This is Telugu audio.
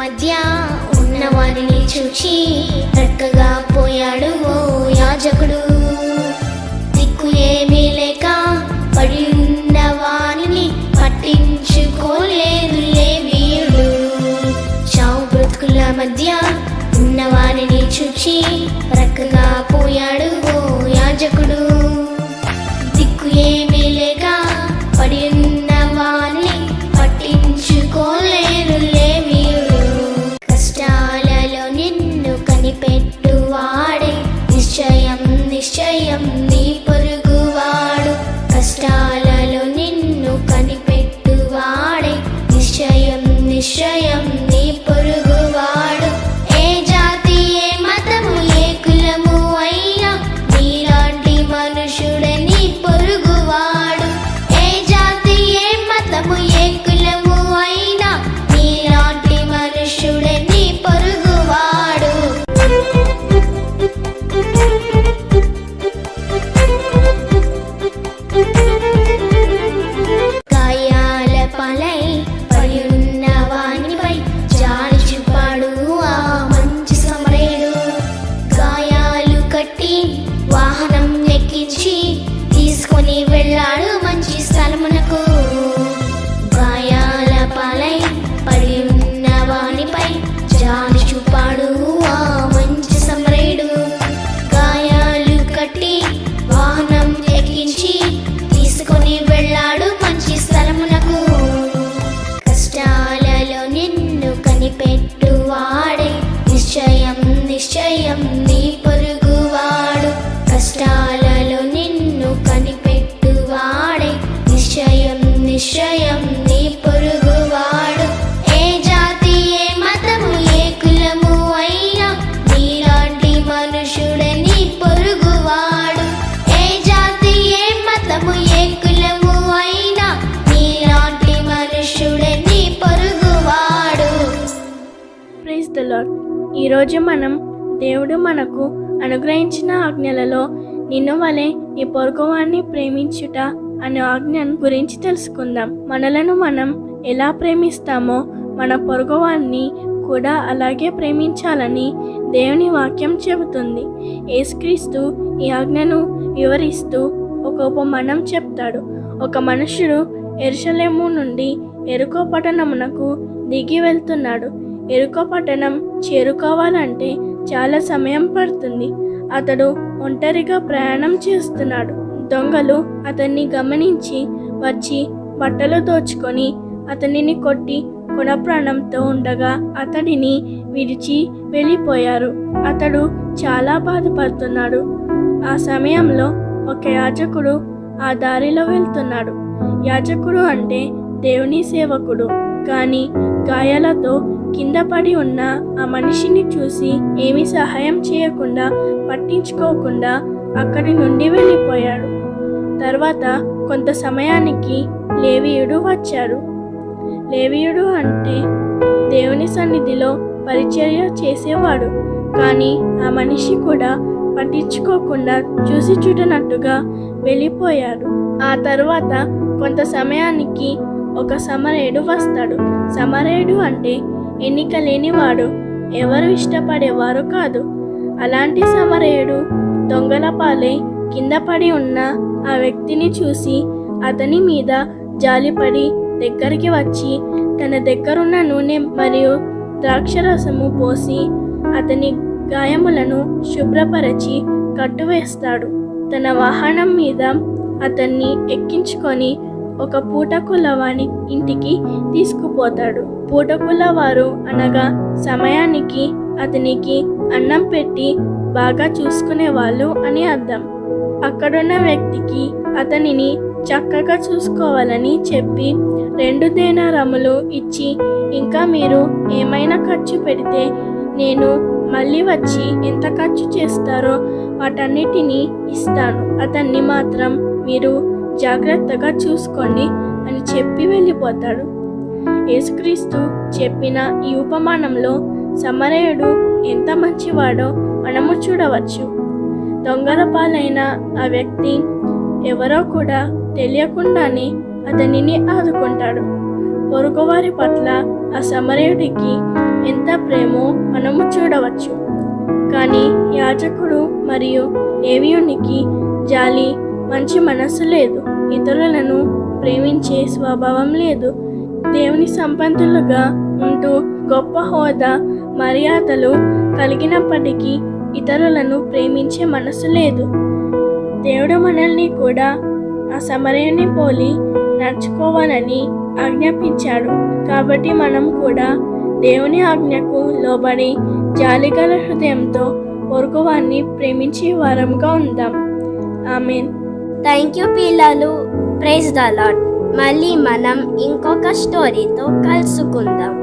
మధ్య ఉన్న వారిని చూచి రెక్కగా పోయాడు ఓ యాజకుడు. దిక్కు ఏమీ లేక పడి ఉన్న వారిని పట్టించుకోలేదు లేవీయుడు చావు బ్రతుకుల మధ్య ఉన్న వారిని చూచి రెక్కగా విషయం నీ పొరుగువాడు. ఏ జాతి ఏ మతము ఏ కులము అయినా నీలాంటి మనుషుడే నీ పొరుగువాడు. ఏ జాతి ఏ మతము ఏ కులము అయినా నీలాంటి మనుషుడే నీ పొరుగువాడు. ప్రైజ్ ద లాడ్ ఈరోజు మనం దేవుడు మనకు అనుగ్రహించిన ఆజ్ఞలలో నిన్ను వలె నీ పొరుగువాన్ని ప్రేమించుట అనే ఆజ్ఞను గురించి తెలుసుకుందాం. మనలను మనం ఎలా ప్రేమిస్తామో మన పొరుగువాన్ని కూడా అలాగే ప్రేమించాలని దేవుని వాక్యం చెబుతుంది. యేసుక్రీస్తు ఈ ఆజ్ఞను వివరిస్తూ ఒక ఉపమానం చెప్తాడు. ఒక మనుషుడు ఎరుషలేము నుండి ఎరుకో పట్టణమునకు దిగి వెళ్తున్నాడు. ఎరుకో పట్టణం చేరుకోవాలంటే చాలా సమయం పడుతుంది. అతడు ఒంటరిగా ప్రయాణం చేస్తున్నాడు. దొంగలు అతన్ని గమనించి వచ్చి బట్టలు దోచుకొని అతనిని కొట్టి కొనప్రాణంతో ఉండగా అతడిని విడిచి వెళ్ళిపోయారు. అతడు చాలా బాధపడుతున్నాడు. ఆ సమయంలో ఒక యాజకుడు ఆ దారిలో వెళ్తున్నాడు. యాజకుడు అంటే దేవుని సేవకుడు. కానీ గాయాలతో కింద పడి ఉన్న ఆ మనిషిని చూసి ఏమీ సహాయం చేయకుండా పట్టించుకోకుండా అక్కడి నుండి వెళ్ళిపోయాడు. తర్వాత కొంత సమయానికి లేవీయుడు వచ్చాడు. లేవీయుడు అంటే దేవుని సన్నిధిలో పరిచర్య చేసేవాడు. కానీ ఆ మనిషి కూడా పట్టించుకోకుండా చూసి చూడనట్టుగా వెళ్ళిపోయాడు. ఆ తర్వాత కొంత సమయానికి ఒక సమరేయుడు వస్తాడు. సమరేయుడు అంటే ఎన్నిక లేనివాడు ఎవరు ఇష్టపడేవారు కాదు. అలాంటి సమరేయుడు దొంగల పాలై కింద పడి ఉన్న ఆ వ్యక్తిని చూసి అతని మీద జాలిపడి దగ్గరికి వచ్చి తన దగ్గరున్న నూనె మరియు ద్రాక్షరసము పోసి అతని గాయములను శుభ్రపరచి కట్టువేస్తాడు. తన వాహనం మీద అతన్ని ఎక్కించుకొని ఒక పూటకుల వాని ఇంటికి తీసుకుపోతాడు. పూటకుల వారు అనగా సమయానికి అతనికి అన్నం పెట్టి బాగా చూసుకునే వాళ్ళు అని అర్థం. అక్కడున్న వ్యక్తికి అతనిని చక్కగా చూసుకోవాలని చెప్పి రెండు దేనారములు ఇచ్చి ఇంకా మీరు ఏమైనా ఖర్చు పెడితే నేను మళ్ళీ వచ్చి ఎంత ఖర్చు చేస్తారో వాటన్నిటినీ ఇస్తాను. అతన్ని మాత్రం మీరు జాగ్రత్తగా చూసుకోండి అని చెప్పి వెళ్ళిపోతాడు. యేసుక్రీస్తు చెప్పిన ఈ ఉపమానంలో సమరయుడు ఎంత మంచివాడో మనము చూడవచ్చు. దొంగల పాలైన ఆ వ్యక్తి ఎవరో కూడా తెలియకుండానే అతనిని ఆదుకుంటాడు. పొరుగువారి పట్ల ఆ సమరయుడికి ఎంత ప్రేమో మనము చూడవచ్చు. కానీ యాజకుడు మరియు లేవియునికి జాలి మంచి మనస్సు లేదు. ఇతరులను ప్రేమించే స్వభావం లేదు. దేవుని సంపన్నులుగా ఉంటూ గొప్ప హోదా మర్యాదలు కలిగినప్పటికీ ఇతరులను ప్రేమించే మనసు లేదు. దేవుడు మనల్ని కూడా ఆ సమరయుని పోలి నడుచుకోవాలని ఆజ్ఞాపించాడు. కాబట్టి మనం కూడా దేవుని ఆజ్ఞకు లోబడి జాలిగల హృదయంతో పొరుగువాన్ని ప్రేమించే వారంగా ఉందాం. ఆమెన్. థ్యాంక్ యూ పిల్లలు. ప్రైజ్ ద లాడ్ మళ్ళీ మనం ఇంకొక స్టోరీతో కలుసుకుందాం.